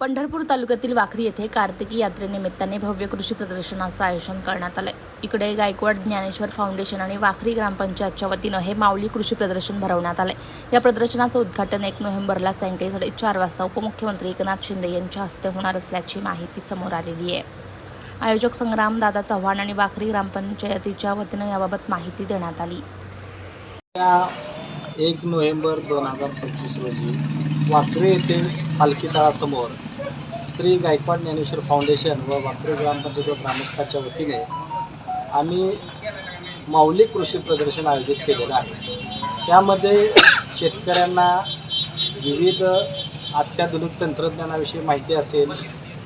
पंढरपूर तालुक्यातील वाखरी येथे कार्तिकी यात्रेनिमित्ताने भव्य कृषी प्रदर्शनाचं आयोजन करण्यात आलंय. इकडे गायकवाड ज्ञानेश्वर फाउंडेशन आणि वाखरी ग्रामपंचायतच्या वतीनं हे माऊली कृषी प्रदर्शन भरवण्यात आलंय. या प्रदर्शनाचं उद्घाटन एक नोव्हेंबरला सायंकाळी साडेचार वाजता उपमुख्यमंत्री एकनाथ शिंदे यांच्या हस्ते होणार असल्याची माहिती समोर आलेली आहे. आयोजक संग्राम दादा चव्हाण आणि वाखरी ग्रामपंचायतीच्या वतीनं याबाबत माहिती देण्यात आली. एक नोव्हेंबर दोन हजार पंचवीस रोजी वाखरे येथे पालखी तळासमोर श्री गायकवाड ज्ञानेश्वर फाउंडेशन व वाखरे ग्रामपंचायत व ग्रामस्थाच्या वतीने आम्ही माऊली कृषी प्रदर्शन आयोजित केलेलं आहे. त्यामध्ये शेतकऱ्यांना विविध अत्याधुनिक तंत्रज्ञानाविषयी माहिती असेल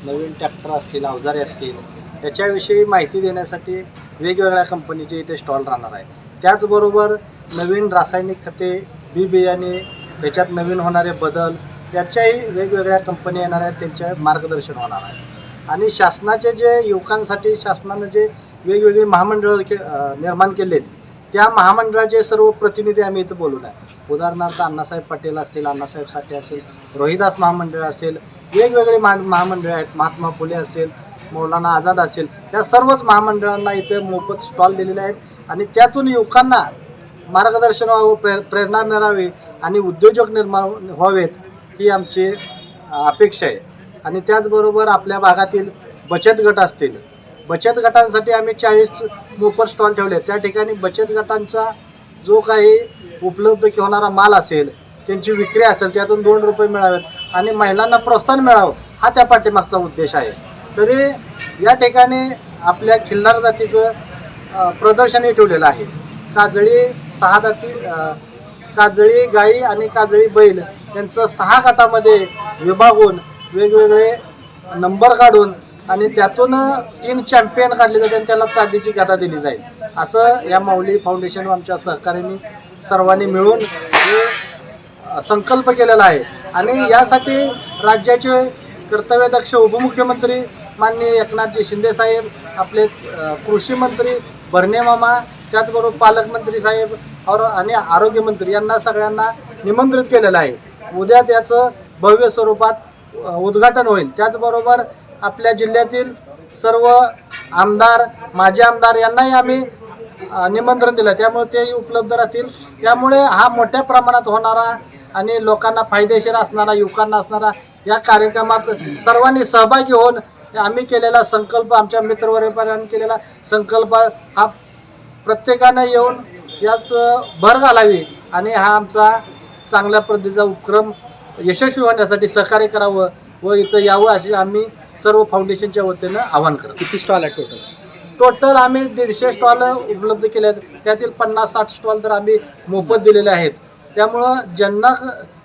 नवीन ट्रॅक्टर असतील अवजारे असतील याच्याविषयी माहिती देण्यासाठी वेगवेगळ्या कंपनीचे इथे स्टॉल राहणार आहे त्याचबरोबर नवीन रासायनिक खते बी बियाणे त्याच्यात नवीन होणारे बदल याच्याही वेगवेगळ्या कंपन्या येणार आहेत त्यांच्या मार्गदर्शन होणार आहे. आणि शासनाचे जे युवकांसाठी शासनानं जे वेगवेगळी महामंडळं के निर्माण निर्माण आहेत त्या महामंडळाचे सर्व प्रतिनिधी आम्ही इथं बोलून आहे. उदाहरणार्थ अण्णासाहेब पटेल असतील अण्णासाहेब साठे असेल रोहिदास महामंडळ असेल वेगवेगळे महा महामंडळे आहेत महात्मा फुले असेल मौलाना आझाद असेल या सर्वच महामंडळांना इथे मोफत स्टॉल दिलेले आहेत. आणि त्यातून युवकांना मार्गदर्शन व्हावं प्रे प्रेरणा मिळावी आणि उद्योजक निर्माण व्हावेत ही आमची अपेक्षा आहे. आणि त्याचबरोबर आपल्या भागातील बचत गट असतील. बचत गटांसाठी आम्ही चाळीस मोफत स्टॉल ठेवले त्या ठिकाणी बचत गटांचा जो काही उपलब्ध होणारा माल असेल त्यांची विक्री असेल त्यातून दोन रुपये मिळावेत आणि महिलांना प्रोत्साहन मिळावं हा त्या पाठीमागचा उद्देश आहे. तरी या ठिकाणी आपल्या खिल्लार जातीचं प्रदर्शनही ठेवलेलं आहे. काजळी सहा जाती काजळी गाई आणि काजळी बैल यांचं सहा गटामध्ये विभागून वेगवेगळे नंबर काढून आणि त्यातून तीन चॅम्पियन काढले जाते आणि त्याला चांदीची गदा दिली जाईल. असं या माऊली फाउंडेशन व आमच्या सहकार्याने सर्वांनी मिळून हे संकल्प केलेला आहे. आणि यासाठी राज्याचे कर्तव्यदक्ष उपमुख्यमंत्री माननीय एकनाथजी शिंदेसाहेब आपले कृषी मंत्री भरणे मामा त्याचबरोबर पालकमंत्री साहेब और आणि आरोग्यमंत्री यांना सगळ्यांना निमंत्रित केलेलं आहे. उद्या त्याचं भव्य स्वरूपात उद्घाटन होईल. त्याचबरोबर आपल्या जिल्ह्यातील सर्व आमदार माजी आमदार यांनाही आम्ही निमंत्रण दिलं. त्यामुळे तेही उपलब्ध राहतील. त्यामुळे हा मोठ्या प्रमाणात होणारा आणि लोकांना फायदेशीर असणारा युवकांना असणारा या कार्यक्रमात सर्वांनी सहभागी होऊन आम्ही केलेला संकल्प आमच्या मित्रवर्गाने केलेला संकल्प हा प्रत्येकानं येऊन यात भर घालावी आणि हा आमचा चांगल्या पद्धतीचा उपक्रम यशस्वी होण्यासाठी सहकार्य करावं व इथं यावं अशी आम्ही सर्व फाउंडेशनच्या वतीनं आवाहन करतो. किती स्टॉल आहे टोटल टोटल आम्ही दीडशे स्टॉल उपलब्ध केले आहेत त्यातील पन्नास साठ स्टॉल तर आम्ही मोफत दिलेले आहेत. त्यामुळं ज्यांना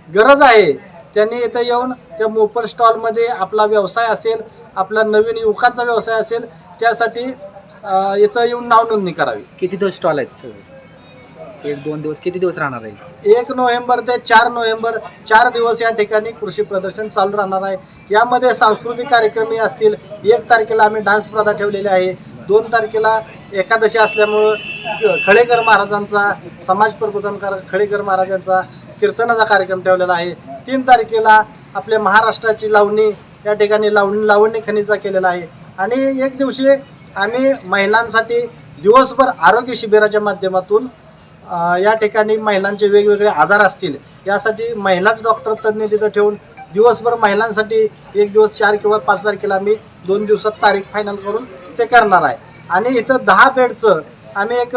गरज आहे त्यांनी इथं येऊन त्या मोफत स्टॉलमध्ये आपला व्यवसाय असेल आपला नवीन युवकांचा व्यवसाय असेल त्यासाठी इथं येऊन नाव नोंदणी करावी. किती दिवस स्टॉल आहेत सगळे? एक दोन दिवस किती दिवस राहणार आहे? एक नोव्हेंबर ते चार नोव्हेंबर चार दिवस या ठिकाणी कृषी प्रदर्शन चालू राहणार आहे. यामध्ये सांस्कृतिक कार्यक्रमही असतील. एक तारखेला आम्ही डान्स स्पर्धा ठेवलेली आहे. दोन तारखेला एकादशी असल्यामुळं खळेकर महाराजांचा समाज प्रबोधनकार खळेकर महाराजांचा कीर्तनाचा कार्यक्रम ठेवलेला आहे. तीन तारखेला आपल्या महाराष्ट्राची लावणी या ठिकाणी लावणी लावणी खनिजा केलेला आहे. आणि एक दिवशी आम्ही महिलांसाठी दिवसभर आरोग्य शिबिराच्या माध्यमातून या ठिकाणी महिलांचे वेगवेगळे आजार असतील यासाठी महिलाच डॉक्टर तज्ज्ञ तिथं ठेवून दिवसभर महिलांसाठी एक दिवस चार किंवा पाच तारखेला आम्ही दोन दिवसात तारीख फायनल करून ते करणार आहे. आणि इथं दहा बेडचं आम्ही एक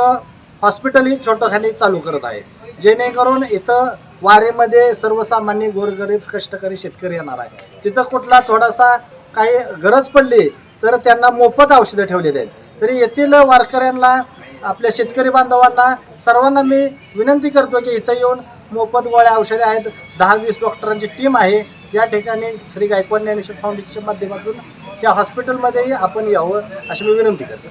हॉस्पिटलही छोटंखानी चालू करत आहे. जेणेकरून इथं वारेमध्ये सर्वसामान्य गोरगरीब कष्टकरी शेतकरी येणार आहे. तिथं कुठला थोडासा काही गरज पडली तर त्यांना मोफत औषधं ठेवलेली आहेत. तरी येथील वारकऱ्यांना आपल्या शेतकरी बांधवांना सर्वांना मी विनंती करतो की इथं येऊन मोफत गोळ्या औषधे आहेत. दहा वीस डॉक्टरांची टीम आहे. या ठिकाणी श्री गायकवाड ज्ञानेश्वर फाउंडेशनच्या माध्यमातून त्या हॉस्पिटलमध्येही आपण यावं अशी मी विनंती करतो.